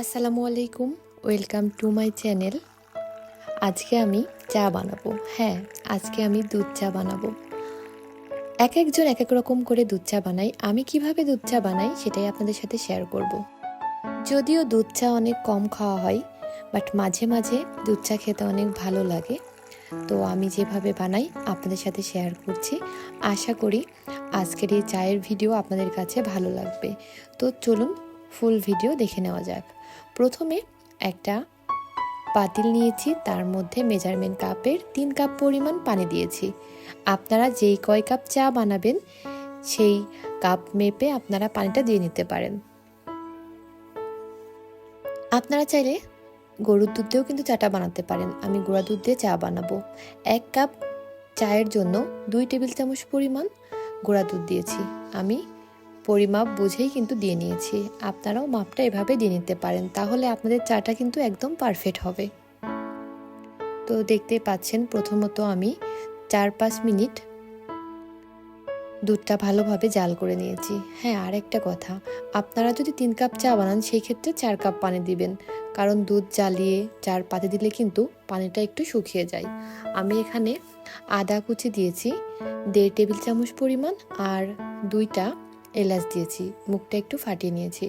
আসসালামু আলাইকুম, welcome to my channel. আজকে আমি চা বানাবো। হ্যাঁ আজকে আমি দুধ চা বানাবো। এক একজন এক এক রকম করে দুধ চা বানাই। আমি কীভাবে দুধ চা বানাই সেটাই আপনাদের সাথে শেয়ার করব। যদিও দুধ চা অনেক কম খাওয়া হয়, বাট মাঝে মাঝে দুধ চা খেতে অনেক ভালো লাগে। তো আমি যেভাবে বানাই আপনাদের সাথে শেয়ার করছি। আশা করি আজকের এই চায়ের ভিডিও আপনাদের কাছে ভালো লাগবে। তো চলুন ফুল ভিডিও দেখে নেওয়া যাক। প্রথমে একটা পাতিল নিয়েছি, তার মধ্যে মেজারমেন্ট কাপের তিন কাপ পরিমাণ পানি দিয়েছি। আপনারা যেই কয় কাপ চা বানাবেন, সেই কাপ মেপে আপনারা পানিটা দিয়ে নিতে পারেন। আপনারা চাইলে গরুর দুধ দিয়েও কিন্তু চাটা বানাতে পারেন। আমি গুঁড়া দুধ দিয়ে চা বানাবো। এক কাপ চায়ের জন্য দুই টেবিল চামচ পরিমাণ গুঁড়া দুধ দিয়েছি। আমি পরিমাপ বুঝেই কিন্তু দিয়ে নিয়েছি। আপনারাও মাপটা এভাবে দিয়ে নিতে পারেন, তাহলে আপনাদের চাটা কিন্তু একদম পারফেক্ট হবে। তো দেখতে পাচ্ছেন, প্রথমত আমি চার পাঁচ মিনিট দুধটা ভালোভাবে জাল করে নিয়েছি। হ্যাঁ আর একটা কথা, আপনারা যদি তিন কাপ চা বানান, সেই ক্ষেত্রে চার কাপ পানি দিবেন। কারণ দুধ জ্বালিয়ে চার পাতে দিলে কিন্তু পানিটা একটু শুকিয়ে যায়। আমি এখানে আদা কুচি দিয়েছি, দেড় টেবিল চামচ পরিমাণ, আর দুইটা এলাচ দিয়েছি, মুখটা একটু ফাটিয়ে নিয়েছি।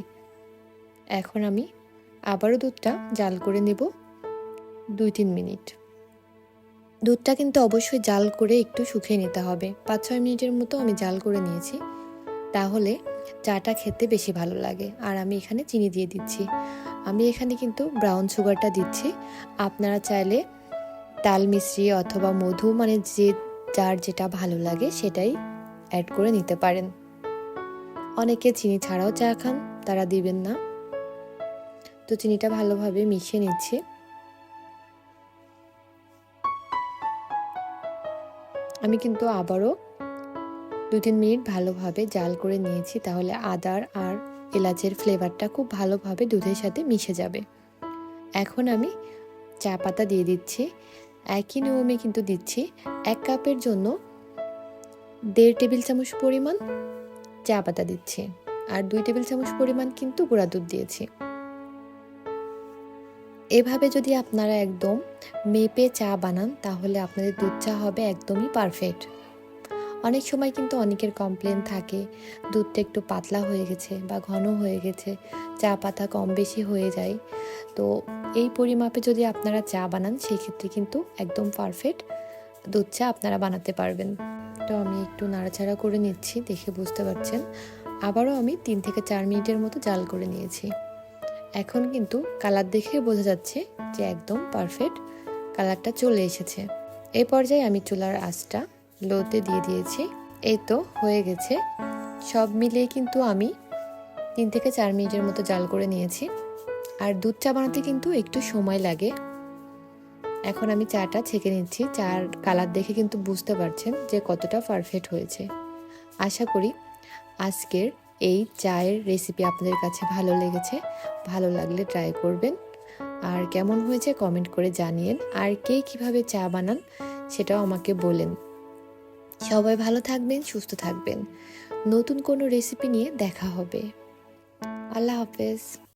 এখন আমি আবারও দুধটা জাল করে নেব দুই তিন মিনিট। দুধটা কিন্তু অবশ্যই জাল করে একটু শুকিয়ে নিতে হবে। পাঁচ ছয় মিনিটের মতো আমি জাল করে নিয়েছি। তাহলে চাটা খেতে বেশি ভালো লাগে। আর আমি এখানে চিনি দিয়ে দিচ্ছি। আমি এখানে কিন্তু ব্রাউন সুগারটা দিচ্ছি। আপনারা চাইলে তাল মিশ্রি অথবা মধু মানে যে যার যেটা ভালো লাগে সেটাই অ্যাড করে নিতে পারেন। অনেকে চিনি ছাড়াও চা খান, তারা দিবেন না। তো চিনিটা ভালোভাবে মিশিয়ে নিচ্ছি। আমি কিন্তু আবারও দু তিন মিনিট ভালোভাবে জাল করে নিয়েছি, তাহলে আদার আর এলাচের ফ্লেভারটা খুব ভালোভাবে দুধের সাথে মিশে যাবে। এখন আমি চা পাতা দিয়ে দিচ্ছি। একই নিয়মে কিন্তু দিচ্ছি। এক কাপের জন্য দেড় টেবিল চামচ পরিমাণ চা পাতা দিচ্ছি। আর দুই টেবিল চামচ পরিমাণ কিন্তু গুঁড়া দুধ দিয়েছি। এভাবে যদি আপনারা একদম মেপে চা বানান, তাহলে আপনাদের দুধ চা হবে একদমই পারফেক্ট অনেক সময় কিন্তু অনেকের কমপ্লেন থাকে, দুধটা একটু পাতলা হয়ে গেছে বা ঘন হয়ে গেছে, চা পাতা কম বেশি হয়ে যায়। তো এই পরিমাপে যদি আপনারা চা বানান, সেই ক্ষেত্রে কিন্তু একদম পারফেক্ট দুধ চা আপনারা বানাতে পারবেন। তো আমি একটু নাড়াচাড়া করে নিচ্ছি, দেখে বুঝতে পারছেন। আবারও আমি তিন থেকে চার মিনিটের মতো জাল করে নিয়েছি। এখন কিন্তু কালার দেখে বোঝা যাচ্ছে যে একদম পারফেক্ট কালারটা চলে এসেছে। এই পর্যায়ে আমি চুলার আঁচটা লোতে দিয়ে দিয়েছি। এই তো হয়ে গেছে। সব মিলিয়ে কিন্তু আমি তিন থেকে চার মিনিটের মতো জাল করে নিয়েছি। আর দুধ চা বানাতে কিন্তু একটু সময় লাগে। এখন আমি চাটা ছেঁকে নিচ্ছি। চার কালার দেখে কিন্তু বুঝতে পারছেন যে কতটা পারফেক্ট হয়েছে। আশা করি আজকের এই চায়ের রেসিপি আপনাদের কাছে ভালো লেগেছে। ভালো লাগলে ট্রাই করবেন। আর কেমন হয়েছে কমেন্ট করে জানিয়েন। আর কে কীভাবে চা বানান সেটাও আমাকে বলেন। সবাই ভালো থাকবেন, সুস্থ থাকবেন। নতুন কোনো রেসিপি নিয়ে দেখা হবে। আল্লাহ হাফেজ।